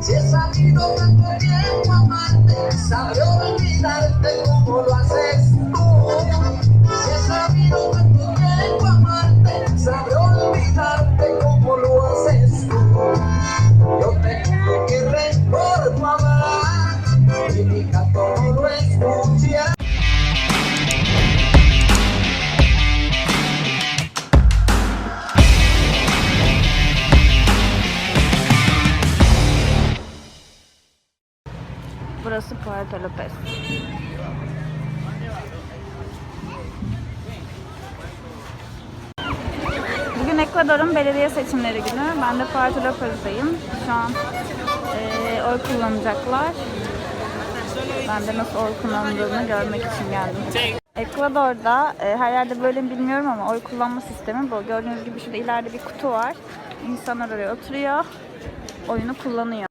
Si he sabido tanto tiempo amarte, sabré olvidarte Burası Puerto Lopez. Bugün Ekvador'un belediye seçimleri günü. Ben de Puerto Lopez'deyim. Şu an eee, oy kullanacaklar. Ben de nasıl oy kullanıldığını görmek için geldim. Ekvador'da e, her yerde böyle mi bilmiyorum ama oy kullanma sistemi bu. Gördüğünüz gibi şurada ileride bir kutu var. İnsanlar oraya oturuyor. Oyunu kullanıyor.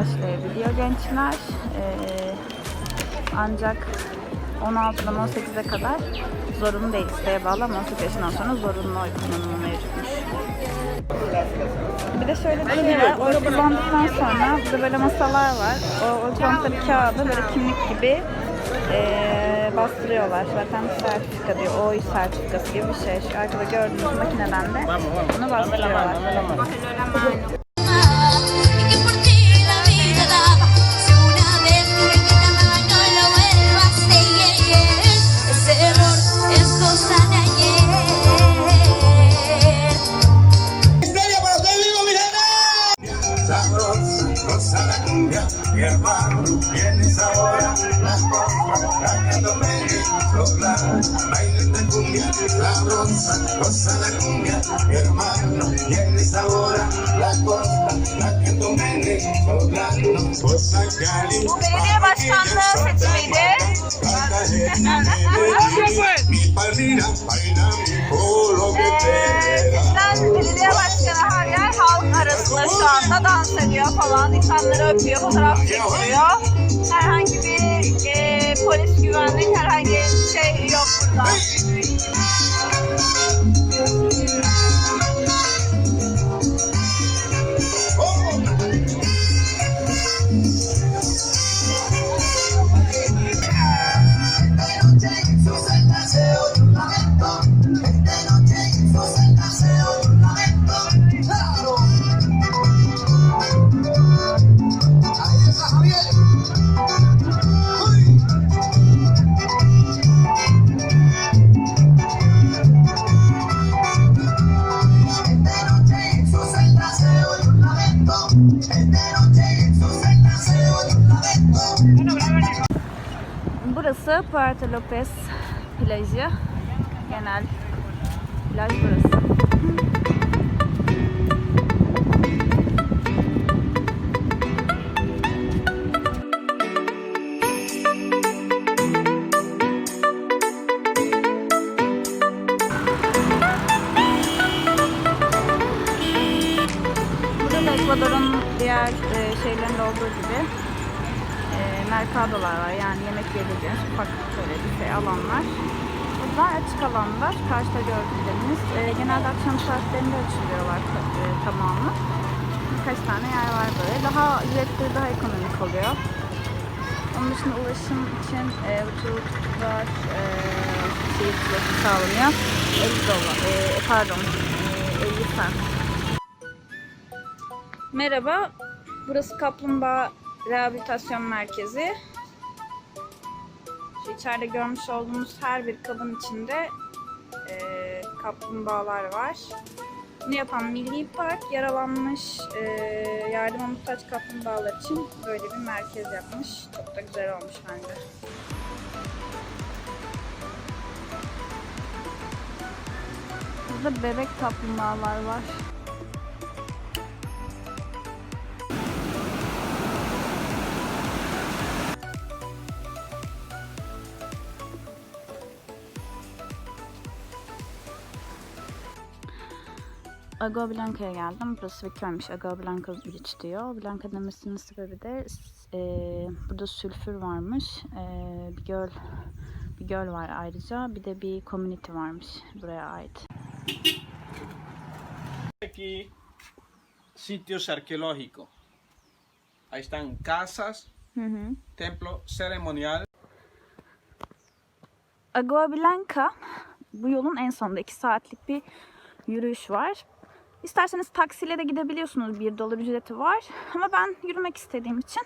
Başlayabiliyor gençler. Ee, ancak 16'dan 18'e kadar zorunlu değil isteğe bağlı ama 18 yaşından sonra zorunlu oy kullanımı mevcutmuş. Bir de şöyle bir şey var. Oy kullandıktan sonra burada böyle masalar var. O oy kullandıkları kağıdı böyle kimlik gibi eee, bastırıyorlar. Zaten sertifika diyor. Oy sertifikası gibi bir şey. Şu arkada gördüğünüz makineden de bunu bastırıyorlar. Bu belediye başkanlığı seçimiydi. te Bizden belediye başkanı her yer halk arasında şu anda dans ediyor falan. insanları öpüyor, fotoğraf çektiriyor. Herhangi bir e, polis güvenlik herhangi bir şey yok burada. Puerto Lopez plajı. Genel plaj burası. Mercadolar var. Yani yemek yiyebileceğiniz ufak böyle bir şey alanlar. Bunlar açık alanlar. Karşıda gördükleriniz. E, genelde akşam saatlerinde açılıyorlar e, tamamı. Birkaç tane yer var böyle. Daha ücretleri daha ekonomik oluyor. Onun dışında ulaşım için e, uçaklar e, şehir trafiği sağlanıyor. 50 dolar, e, pardon, e, 50 cent. Merhaba, burası Kaplumbağa Rehabilitasyon Merkezi. Şu içeride görmüş olduğunuz her bir kabın içinde eee, kaplumbağalar var. Bunu yapan Milli Park yaralanmış, eee yardıma muhtaç kaplumbağalar için böyle bir merkez yapmış. Çok da güzel olmuş bence. Burada bebek kaplumbağalar var. Agua Blanca'ya geldim. Burası bir köymüş. Agua Blanca Bridge diyor. Blanca demesinin sebebi de e, burada sülfür varmış. E, bir göl bir göl var ayrıca. Bir de bir community varmış buraya ait. Aquí sitios arqueológicos. Ahí están casas, Hı hı. templo ceremonial. Agua Blanca bu yolun en sonunda 2 saatlik bir yürüyüş var. İsterseniz taksiyle de gidebiliyorsunuz. 1 dolar ücreti var. Ama ben yürümek istediğim için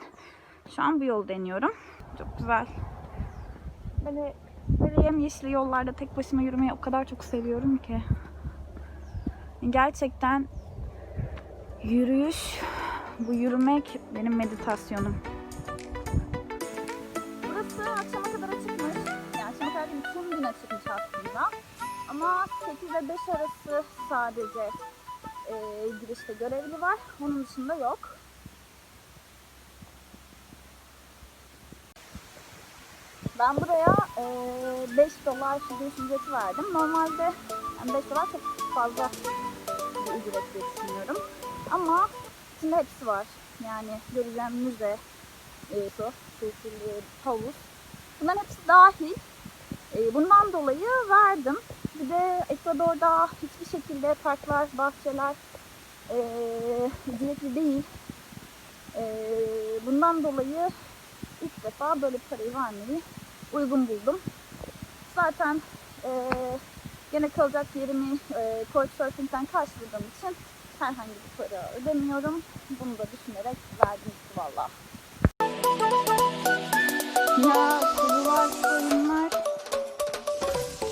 şu an bu yolu deniyorum. Çok güzel. Böyle, böyle yemyeşil yollarda tek başıma yürümeyi o kadar çok seviyorum ki. Gerçekten yürüyüş, bu yürümek benim meditasyonum. Burası akşama kadar açıkmış. Yani akşama kadar tüm gün açıkmış aslında. Ama 8 ile 5 arası sadece e, girişte görevli var. Onun dışında yok. Ben buraya e, 5 dolar giriş ücreti verdim. Normalde yani 5 dolar çok fazla ücret diye düşünüyorum. Ama içinde hepsi var. Yani göreceğim müze, e, su, havuz. Bunların hepsi dahil. E, bundan dolayı verdim. Bir de Ekvador'da hiçbir şekilde parklar, bahçeler e, değil. E, bundan dolayı ilk defa böyle parayı vermeyi uygun buldum. Zaten e, gene kalacak yerimi e, Couchsurfing'den karşıladığım için herhangi bir para ödemiyorum. Bunu da düşünerek verdim valla. Ya kuzular, koyunlar.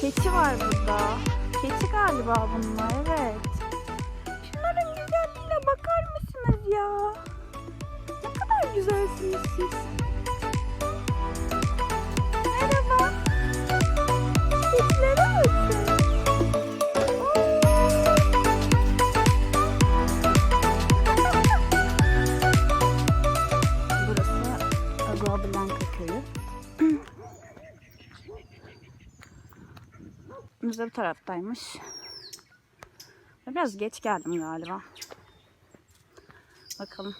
Keçi var burada. Keçi galiba bunlar evet. Şunların güzelliğine bakar mısınız ya? Ne kadar güzelsiniz siz. Bu taraftaymış. Biraz geç geldim galiba. Bakalım.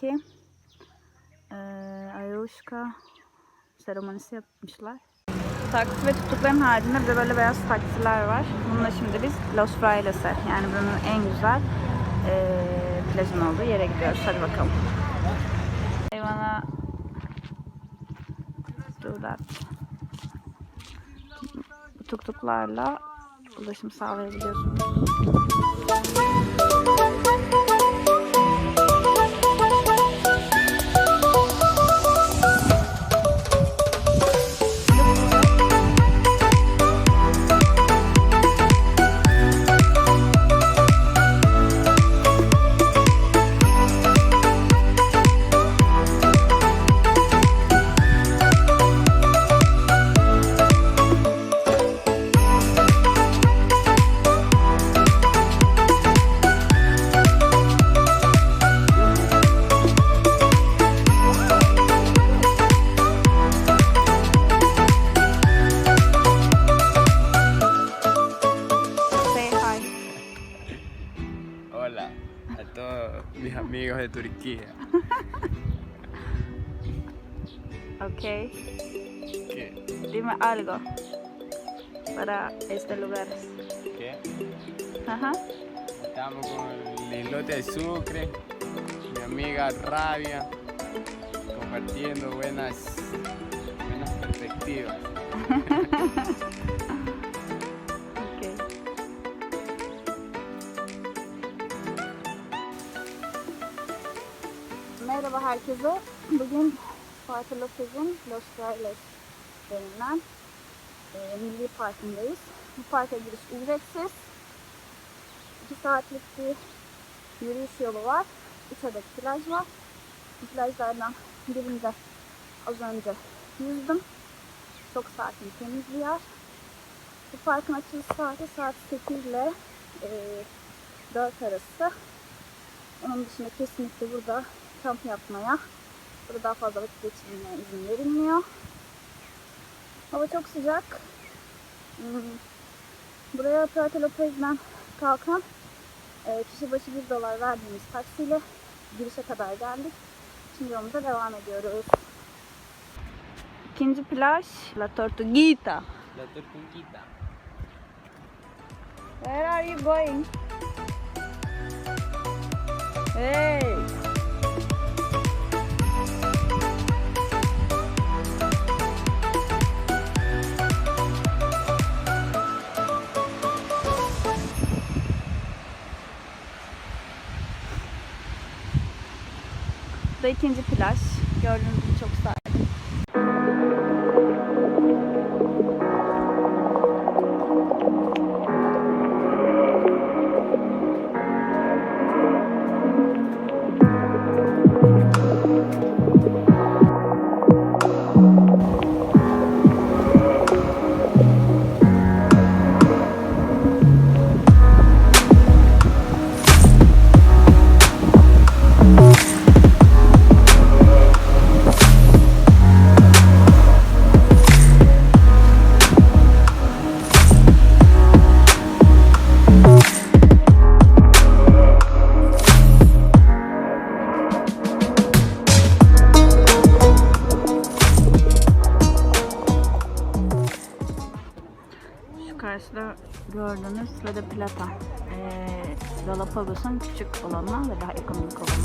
Ki eee Ayuşka seremonisi yapmışlar. Taksi ve tuttukların haricinde bir de böyle beyaz taksiler var. Bununla şimdi biz Los Frailes'e yani buranın en güzel eee plajın olduğu yere gidiyoruz. Hadi bakalım. I wanna do that. Bu tuktuklarla ulaşım sağlayabiliyorsunuz. Todos mis amigos de Turquía. ¿Qué? Dime algo para este lugar. ¿Qué? Ajá. Estamos con el islote de Sucre, mi amiga Rabia, compartiendo buenas, buenas perspectivas. herkese. Bugün Fatih Lopez'in Los Frailes denilen e, Milli Parkı'ndayız. Bu parka giriş ücretsiz. 2 saatlik bir yürüyüş yolu var. 3 adet plaj var. Plajlardan birinde az önce yüzdüm. Çok sakin, temiz bir yer. Bu parkın açılış saati saat 8 ile e, 4 arası. Onun dışında kesinlikle burada kamp yapmaya, burada daha fazla vakit geçirmeye izin verilmiyor. Hava çok sıcak. Hmm. Buraya Puerto Lopez'den kalkan e, kişi başı 1 dolar verdiğimiz taksiyle girişe kadar geldik. Şimdi yolumuza devam ediyoruz. İkinci plaj La Tortuguita. La tortuguita. Where are you going? Hey! İkinci plaj. Gördüğünüz La de Plata. Ee, Galapagos'un küçük olanı ve daha ekonomik olanı.